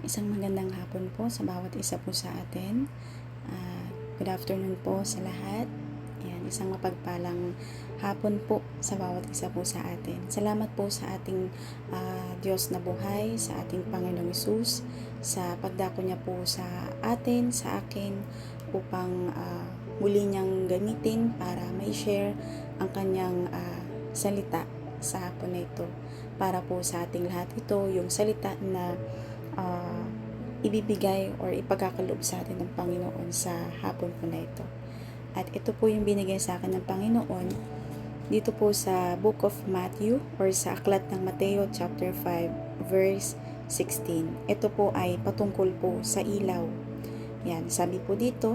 Isang magandang hapon po sa bawat isa po sa atin. Ah, good afternoon po sa lahat. Ayan, isang mapagpalang hapon po sa bawat isa po sa atin. Salamat po sa ating ah, Diyos na buhay, sa ating Panginoong Isus, sa pagdako niya po sa atin, sa akin, upang ah, muli niyang gamitin para may share ang kanyang ah, salita sa hapon na ito. Para po sa ating lahat ito, yung salita na ah, ibibigay or ipagkakaloob sa atin ng Panginoon sa hapon po na ito. At ito po yung binigay sa akin ng Panginoon dito po sa Book of Matthew or sa Aklat ng Mateo chapter 5 verse 16. Ito po ay patungkol po sa ilaw. Yan, sabi po dito,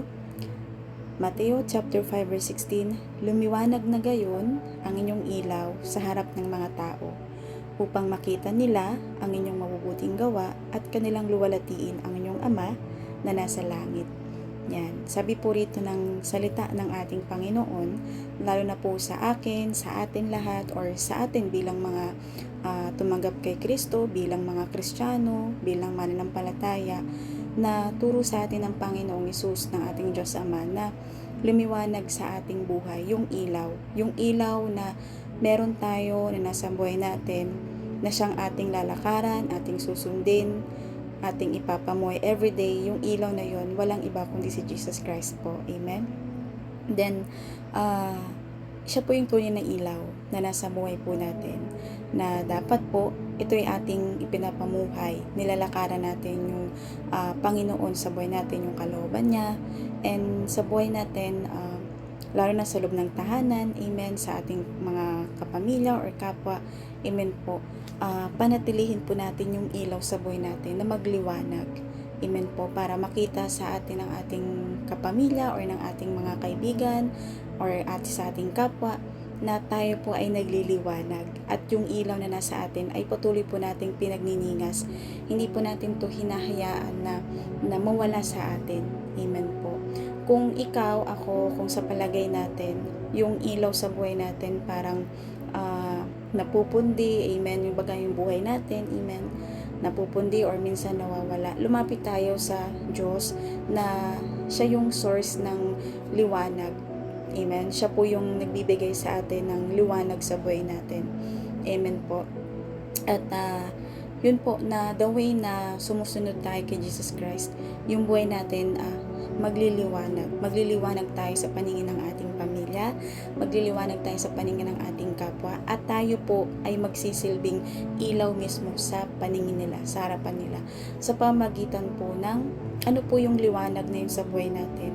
Mateo chapter 5 verse 16, Lumiwanag na gayon ang inyong ilaw sa harap ng mga tao upang makita nila ang inyong mabubuting gawa at kanilang luwalatiin ang inyong Ama na nasa langit. Yan. Sabi po rito ng salita ng ating Panginoon, lalo na po sa akin, sa atin lahat, or sa atin bilang mga ah, tumanggap kay Kristo, bilang mga Kristiyano, bilang mananampalataya, na turo sa atin ng Panginoong Isus ng ating Diyos Ama na lumiwanag sa ating buhay, yung ilaw. Yung ilaw na meron tayo na nasa buhay natin, na siyang ating lalakaran, ating susundin, ating ipapamoy everyday, yung ilaw na yon walang iba kundi si Jesus Christ po. Amen? Then, ah, siya po yung tunay na ilaw na nasa buhay po natin na dapat po ito ating ipinapamuhay. Nilalakaran natin yung ah, Panginoon sa buhay natin, yung kalooban niya. And sa buhay natin, ah, lalo na sa loob ng tahanan, amen, sa ating mga kapamilya or kapwa, amen po, ah, panatilihin po natin yung ilaw sa buhay natin na magliwanag. Amen po, para makita sa atin ng ating kapamilya or ng ating mga kaibigan or at sa ating kapwa na tayo po ay nagliliwanag at yung ilaw na nasa atin ay patuloy po nating pinagniningas. Hindi po natin to hinahayaan na, na mawala sa atin. Amen po. Kung ikaw, ako, kung sa palagay natin, yung ilaw sa buhay natin parang ah, napupundi, amen, yung bagay yung buhay natin, amen, napupundi or minsan nawawala. Lumapit tayo sa Diyos na siya yung source ng liwanag. Amen. Siya po yung nagbibigay sa atin ng liwanag sa buhay natin. Amen po. At ah, yun po na the way na sumusunod tayo kay Jesus Christ, yung buhay natin ah, magliliwanag. Magliliwanag tayo sa paningin ng ating pamilya, magliliwanag tayo sa paningin ng ating kapwa, at tayo po ay magsisilbing ilaw mismo sa paningin nila, sa harapan nila. Sa pamagitan po ng ano po yung liwanag na yun sa buhay natin.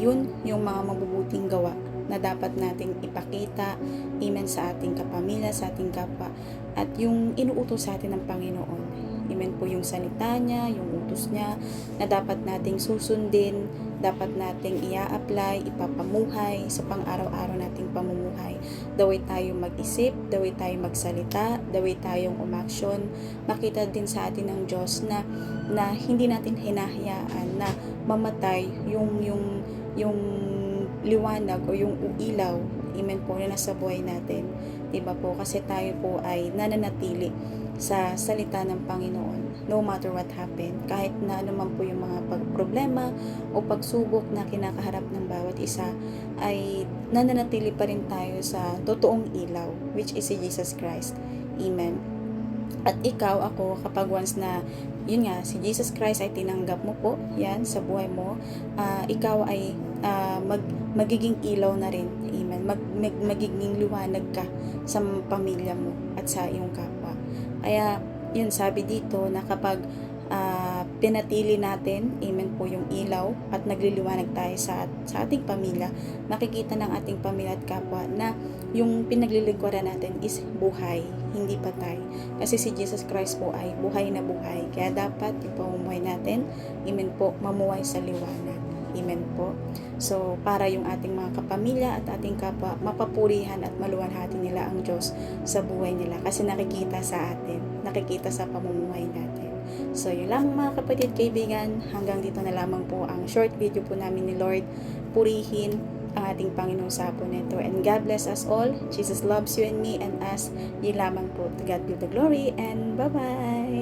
Yun yung mga mabubuting gawa na dapat nating ipakita, amen, sa ating kapamilya, sa ating kapwa, at yung inuutos sa atin ng Panginoon. Amen po yung salita niya, yung utos niya, na dapat nating susundin, dapat nating ia-apply, ipapamuhay sa pang-araw-araw nating pamumuhay. The way tayo mag-isip, the way tayo magsalita, the way tayong umaksyon, makita din sa atin ng Diyos na na hindi natin hinahayaan na mamatay yung yung yung liwanag o yung ilaw amen po na nasa buhay natin diba po? Kasi tayo po ay nananatili sa salita ng Panginoon no matter what happen kahit na ano man po yung mga problema o pagsubok na kinakaharap ng bawat isa ay nananatili pa rin tayo sa totoong ilaw which is si Jesus Christ. Amen. At ikaw, ako, kapag once na, yun nga, si Jesus Christ ay tinanggap mo po, yan, sa buhay mo, ah, ikaw ay ah, mag, magiging ilaw na rin. Amen. Mag, mag, magiging liwanag ka sa pamilya mo at sa iyong kapwa. Kaya, yun, sabi dito na kapag ah, pinatili natin, amen po yung ilaw at nagliliwanag tayo sa, sa ating pamilya, makikita ng ating pamilya at kapwa na yung pinaglilingkuran natin is buhay, hindi patay. Kasi si Jesus Christ po ay buhay na buhay. Kaya dapat yung natin, amen po, mamuhay sa liwanag. Amen po. So, para yung ating mga kapamilya at ating kapwa, mapapurihan at maluwalhati nila ang Diyos sa buhay nila. Kasi nakikita sa atin, nakikita sa pamumuhay natin. So, yun lang mga kapatid, kaibigan. Hanggang dito na lamang po ang short video po namin ni Lord. Purihin ang ating Panginoong sa nito. And God bless us all. Jesus loves you and me and us. Yun lamang po. To God be the glory and bye-bye!